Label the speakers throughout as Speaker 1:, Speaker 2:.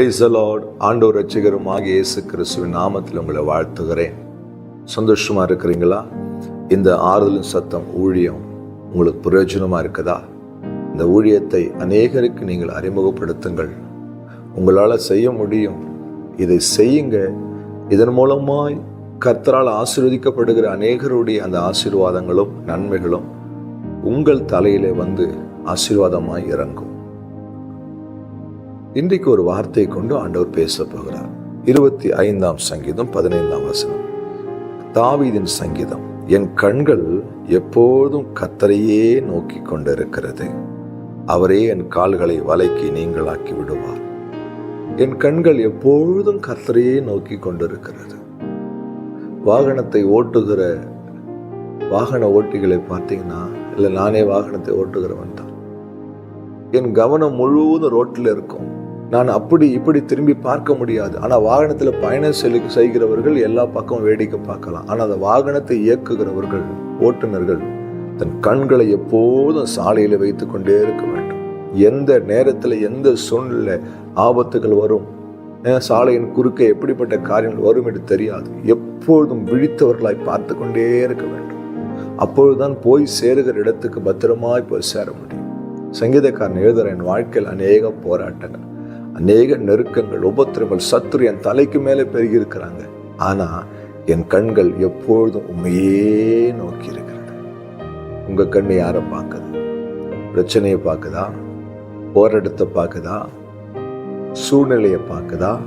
Speaker 1: Lord ஆண்டவர் ரட்சிகரும் ஆகிய இயேசு கிறிஸ்துவின் நாமத்தில் உங்களை வாழ்த்துகிறேன். சந்தோஷமாக இருக்கிறீங்களா? இந்த ஆறுதலின் சத்தம் ஊழியம் உங்களுக்கு பிரயோஜனமாக இருக்குதா? இந்த ஊழியத்தை அநேகருக்கு நீங்கள் அறிமுகப்படுத்துங்கள். உங்களால் செய்ய முடியும். இதை செய்யுங்க. இதன் மூலமாய் கர்த்தரால் ஆசீர்வதிக்கப்படுகிற அநேகருடைய அந்த ஆசீர்வாதங்களும் நன்மைகளும் உங்கள் தலையிலே வந்து ஆசீர்வாதமாய் இறங்கும். இன்றைக்கு ஒரு வார்த்தை கொண்டு ஆண்டவர் பேச போகிறார். இருபத்தி ஐந்தாம் சங்கீதம் பதினைந்தாம் வசனம். தாவீதின் சங்கீதம் என் கண்கள் எப்போதும் கத்தரையே நோக்கி கொண்டிருக்கிறது. அவரே என் கால்களை வலைக்கு நீங்களாக்கி விடுவார். என் கண்கள் எப்பொழுதும் கத்தரையே நோக்கி கொண்டிருக்கிறது. வாகனத்தை ஓட்டுகிற வாகன ஓட்டிகளை பார்த்தீங்கன்னா இல்லை நானே வாகனத்தை ஓட்டுகிறவன் தான். என் கவனம் முழுவதும் ரோட்டில் இருக்கும். நான் அப்படி இப்படி திரும்பி பார்க்க முடியாது. ஆனால் வாகனத்தில் பயணம் செலு செய்கிறவர்கள் எல்லா பக்கமும் வேடிக்கை பார்க்கலாம். ஆனால் அந்த வாகனத்தை இயக்குகிறவர்கள் ஓட்டுநர்கள் தன் கண்களை எப்போதும் சாலையில் வைத்து கொண்டே இருக்க வேண்டும். எந்த நேரத்தில் எந்த சூழ்நிலை ஆபத்துகள் வரும் சாலையின் குறுக்கே எப்படிப்பட்ட காரியங்கள் வரும் என்று தெரியாது. எப்பொழுதும் விழித்தவர்களாய் பார்த்து கொண்டே இருக்க வேண்டும். அப்பொழுதுதான் போய் சேருகிற இடத்துக்கு பத்திரமாய் போய் சேர முடியும். சங்கீதக்காரன் எழுதுகிற என் வாழ்க்கையில் அநேக போராட்டங்கள். அநேக நெருக்கங்கள் உபத்திரங்கள் சத்துரு என் தலைக்கு மேலே பெருகி இருக்கிறாங்க ஆனா என் கண்கள் எப்பொழுதும் உண்மையே நோக்கி இருக்கிறது. உங்க கண்ணு யாரை பார்க்குது? பிரச்சனையை பார்க்குதா? போராட்டத்தை பார்க்குதா? சூழ்நிலையை பார்க்குதா?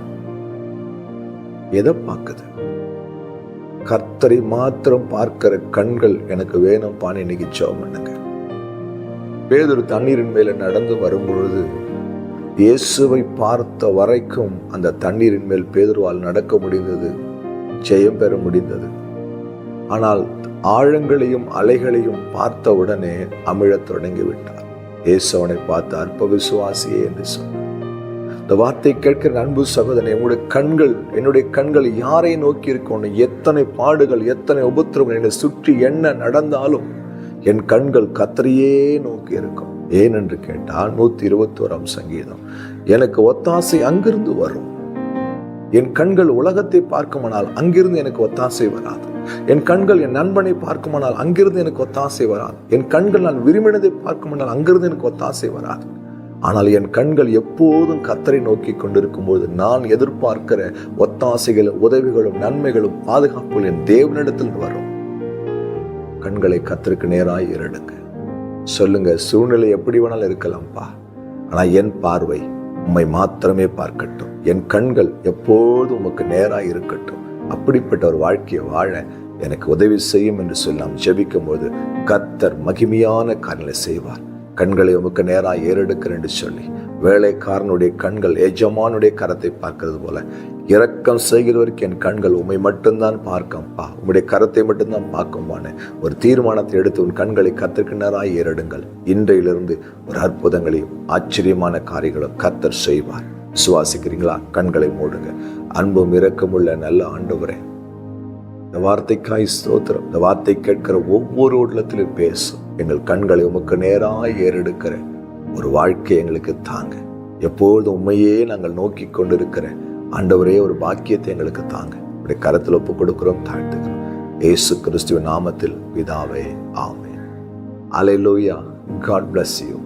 Speaker 1: எதை பார்க்குது? கர்த்தரை மாத்திரம் பார்க்கிற கண்கள் எனக்கு வேணும் பான்னு இன்னைக்கு ஜெபம் பண்ணுங்க. பேதொரு தண்ணீரின் மேல நடந்து வரும்பொழுது இயேசுவை பார்த்த வரைக்கும் அந்த தண்ணீரின் மேல் பேதுருவால் நடக்க முடிந்தது ஜெயம் பெற முடிந்தது. ஆனால் ஆழங்களையும் அலைகளையும் பார்த்த உடனே அமிழத் தொடங்கி விட்டார் இயேசு அவனை பார்த்து அற்ப விசுவாசியே என்று சொன்னார். இந்த வார்த்தை கேட்கிற அன்பு சகோதரன் என்னுடைய கண்கள் என்னுடைய கண்கள் யாரை நோக்கி இருக்கணும் எத்தனை பாடுகள் எத்தனை உபத்திரங்கள் என்னை சுற்றி என்ன நடந்தாலும் என் கண்கள் கத்தரையே நோக்கி இருக்கும். ஏன் என்று கேட்டால் நூத்தி இருபத்தோராம் சங்கீதம் எனக்கு ஒத்தாசை அங்கிருந்து வரும். என் கண்கள் உலகத்தை பார்க்குமானால் அங்கிருந்து எனக்கு ஒத்தாசை வராது. என் கண்கள் என் நண்பனை பார்க்குமானால் அங்கிருந்து எனக்கு ஒத்தாசை வராது. என் கண்கள் நான் விரும்பினதை பார்க்குமானால் அங்கிருந்து எனக்கு ஒத்தாசை வராது. ஆனால் என் கண்கள் எப்போதும் கத்தரை நோக்கி கொண்டிருக்கும் போது நான் எதிர்பார்க்கிற ஒத்தாசைகளும் உதவிகளும் நன்மைகளும் பாதுகாப்புகள் என் தேவனிடத்தில் வரும். கண்களை கத்தருக்கு நேராய் ஏறெடுங்க. சொல்லுங்க சூழ்நிலை எப்படி வேணாலும் இருக்கலாம்ப்பா. ஆனா என் பார்வை உம்மை மாத்திரமே பார்க்கட்டும். என் கண்கள் எப்போதும் உமக்கு நேராக இருக்கட்டும். அப்படிப்பட்ட ஒரு வாழ்க்கையை வாழ எனக்கு உதவி செய்யும் என்று சொல்லி நாம் ஜெபிக்கும் போது கத்தர் மகிமையான காரியங்களை செய்வார். கண்களை உமக்கு நேராக ஏறெடுக்கிறேன் என்று சொல்லி வேலைக்காரனுடைய கண்கள் எஜமானுடைய கரத்தை பார்க்கிறது போல. இரக்கம் செய்கிறவருக்கு என் கண்கள் உண்மை மட்டும்தான் பார்க்கம்பா. உம்முடைய கரத்தை மட்டும்தான் பார்க்கும்பான்னு ஒரு தீர்மானத்தை எடுத்து உன் கண்களை கத்திற்கு ஏறடுங்கள். இன்றையிலிருந்து ஒரு அற்புதங்களையும் ஆச்சரியமான காரியங்களும் கத்தர் செய்வார். சுவாசிக்கிறீங்களா கண்களை மூடுங்க. அன்பும் இரக்கமுள்ள நல்ல ஆண்டவரே. இந்த வார்த்தைக்காய் ஸ்தோத்திரம். இந்த வார்த்தை கேட்கிற ஒவ்வொரு உள்ளத்திலும் பேசும் எங்கள் கண்களை உமக்கு நேராக ஏறெடுக்கிறேன். ஒரு வாழ்க்கை எங்களுக்கு தாங்க. எப்பொழுதும் உண்மையே நாங்கள் நோக்கி கொண்டிருக்கிற ஆண்டவரே ஒரு பாக்கியத்தை எங்களுக்கு தாங்க. இப்படி கரத்தில் ஒப்பு கொடுக்குறோம் தாழ்த்துக்கிறோம். ஏசு கிறிஸ்துவ நாமத்தில் பிதாவே ஆமே அலையிலோயா காட் பிளஸ் யூ